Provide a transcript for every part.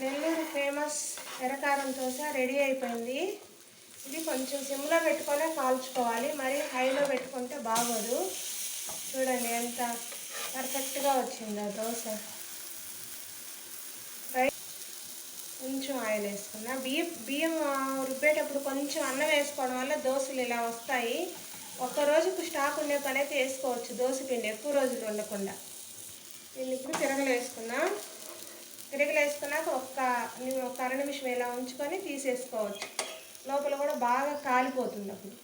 Nellore famous ఎర్రకారం dosa ready అయిపోయింది. ఇది కొంచెం సిమ్లో పెట్టుకొనే కాల్చుకోవాలి. మరి హైలో పెట్టుకుంటే బాగోదు. చూడండి ఎంత పర్ఫెక్ట్గా వచ్చిందా దోశ. కొంచెం ఆయిల్ వేసుకున్నా. బియ్యం బియ్యం రుబ్బేటప్పుడు కొంచెం అన్నం వేసుకోవడం వల్ల దోశలు ఇలా వస్తాయి. ఒక్క రోజుకు స్టాక్ ఉండే పని అయితే వేసుకోవచ్చు. దోశ పిండి ఎక్కువ రోజులు ఉండకుండా. దీన్ని ఇప్పుడు తిరగలు వేసుకున్నా వేసుకున్నాక ఒక్క ని- ఒక అర నిమిషం ఇలా ఉంచుకొని తీసేసుకోవచ్చు. లోపల కూడా బాగా కాలిపోతుంది అప్పుడు.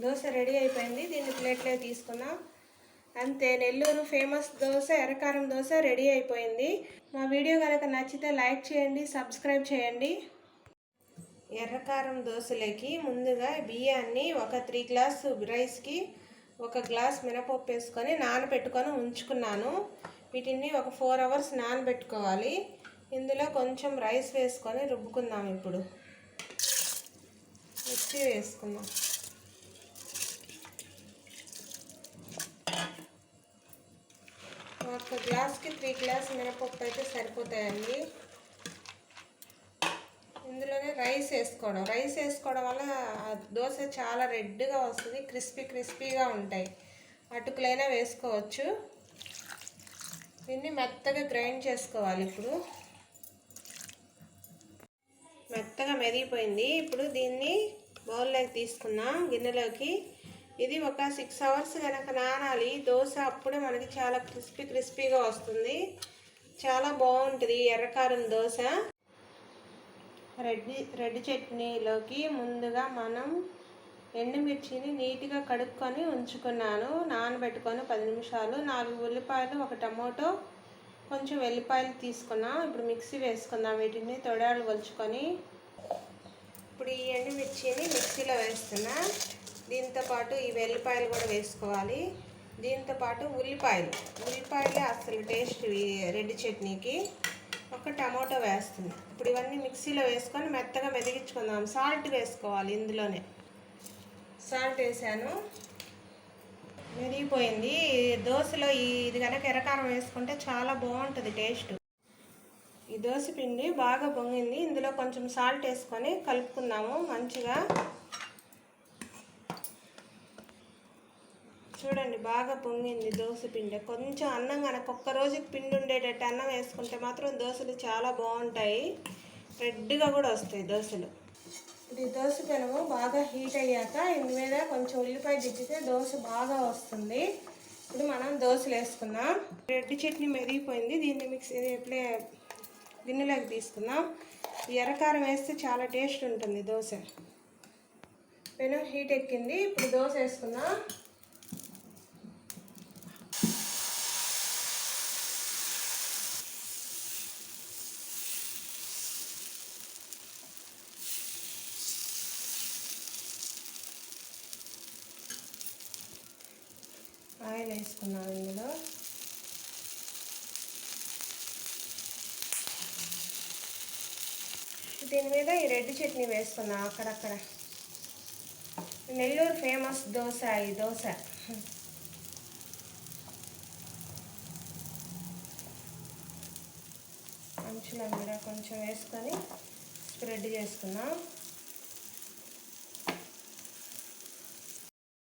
దోశ రెడీ అయిపోయింది. దీన్ని ప్లేట్లో తీసుకున్నాం అంతే నెల్లూరు ఫేమస్ దోశ ఎర్రకారం దోశ రెడీ అయిపోయింది. మా వీడియో కనుక నచ్చితే లైక్ చేయండి సబ్స్క్రైబ్ చేయండి. ఎర్రకారం దోశలకి ముందుగా బియ్యాన్ని ఒక త్రీ గ్లాస్ రైస్కి ఒక గ్లాస్ మినపప్పు వేసుకొని నానబెట్టుకొని ఉంచుకున్నాను. వీటిని ఒక ఫోర్ అవర్స్ నానబెట్టుకోవాలి. ఇందులో కొంచెం రైస్ వేసుకొని రుబ్బుకుందాం ఇప్పుడు. మిర్చి వేసుకుందాం. ఒక గ్లాస్కి త్రీ గ్లాస్ మినపప్పు అయితే సరిపోతాయండి. ఇందులోనే రైస్ వేసుకోవడం. రైస్ వేసుకోవడం వల్ల దోశ చాలా రెడ్గా వస్తుంది. క్రిస్పీ క్రిస్పీగా ఉంటాయి. అటుకులైనా వేసుకోవచ్చు. దీన్ని మెత్తగా గ్రైండ్ చేసుకోవాలి ఇప్పుడు. మెత్తగా మెదిగిపోయింది. ఇప్పుడు దీన్ని బౌల్లోకి తీసుకున్నాం గిన్నెలోకి. ఇది ఒక సిక్స్ అవర్స్ కనుక నానాలి. దోశ అప్పుడే మనకి చాలా క్రిస్పీ క్రిస్పీగా వస్తుంది. చాలా బాగుంటుంది ఎర్రకారం దోశ. రెడ్ రెడ్ చట్నీలోకి ముందుగా మనం ఎండుమిర్చిని నీట్గా కడుక్కొని ఉంచుకున్నాను. నానబెట్టుకొని పది నిమిషాలు. నాలుగు ఉల్లిపాయలు ఒక టమోటో కొంచెం వెల్లిపాయలు తీసుకున్నాం. ఇప్పుడు మిక్సీ వేసుకుందాం. వీటిని తొడాలు కొలుచుకొని ఇప్పుడు ఈ ఎండుమిర్చిని మిక్సీలో వేస్తున్నా. దీంతో పాటు ఈ వెల్లిపాయలు కూడా వేసుకోవాలి. దీంతో పాటు ఉల్లిపాయలు. ఉల్లిపాయలే అసలు టేస్ట్ రెడ్ చట్నీకి. ఒక టమాటో వేస్తుంది ఇప్పుడు ఇవన్నీ మిక్సీలో వేసుకొని మెత్తగా మెదిగించుకుందాం. సాల్ట్ వేసుకోవాలి ఇందులోనే. సాల్ట్ వేసాను. మెరిగిపోయింది దోశలో ఇది కనుక ఎర్రకారం వేసుకుంటే చాలా బాగుంటుంది టేస్ట్. ఈ దోశ పిండి బాగా పొంగింది. ఇందులో కొంచెం సాల్ట్ వేసుకొని కలుపుకుందాము మంచిగా. చూడండి బాగా పొంగింది దోశ పిండి. కొంచెం అన్నం కనుక ఒక్క రోజుకి పిండి ఉండేటట్టు అన్నం వేసుకుంటే మాత్రం దోశలు చాలా బాగుంటాయి. రెడ్గా కూడా వస్తాయి దోశలు. ఇది దోశ పెనము బాగా హీట్ అయ్యాక ఇందు మీద కొంచెం ఉల్లిపాయ దిద్దితే దోశ బాగా వస్తుంది. ఇప్పుడు మనం దోశలు వేసుకుందాం. రెడ్ చట్నీ మెరిగిపోయింది. దీన్ని మిక్స్ ఇది ఎప్పుడే గిన్నెలోకి తీసుకుందాం. ఎర్రకారం వేస్తే చాలా టేస్ట్ ఉంటుంది దోశ. పెనం హీట్ ఎక్కింది. ఇప్పుడు దోశ వేసుకుందాం. ఆయిల్ వేసుకున్నాను ఇందులో. దీని మీద ఈ రెడ్ చట్నీ వేస్తున్నా అక్కడక్కడ. నెల్లూరు ఫేమస్ దోశ ఈ దోశ. అంచుల మీద కొంచెం వేసుకొని స్ప్రెడ్ చేసుకున్నాం.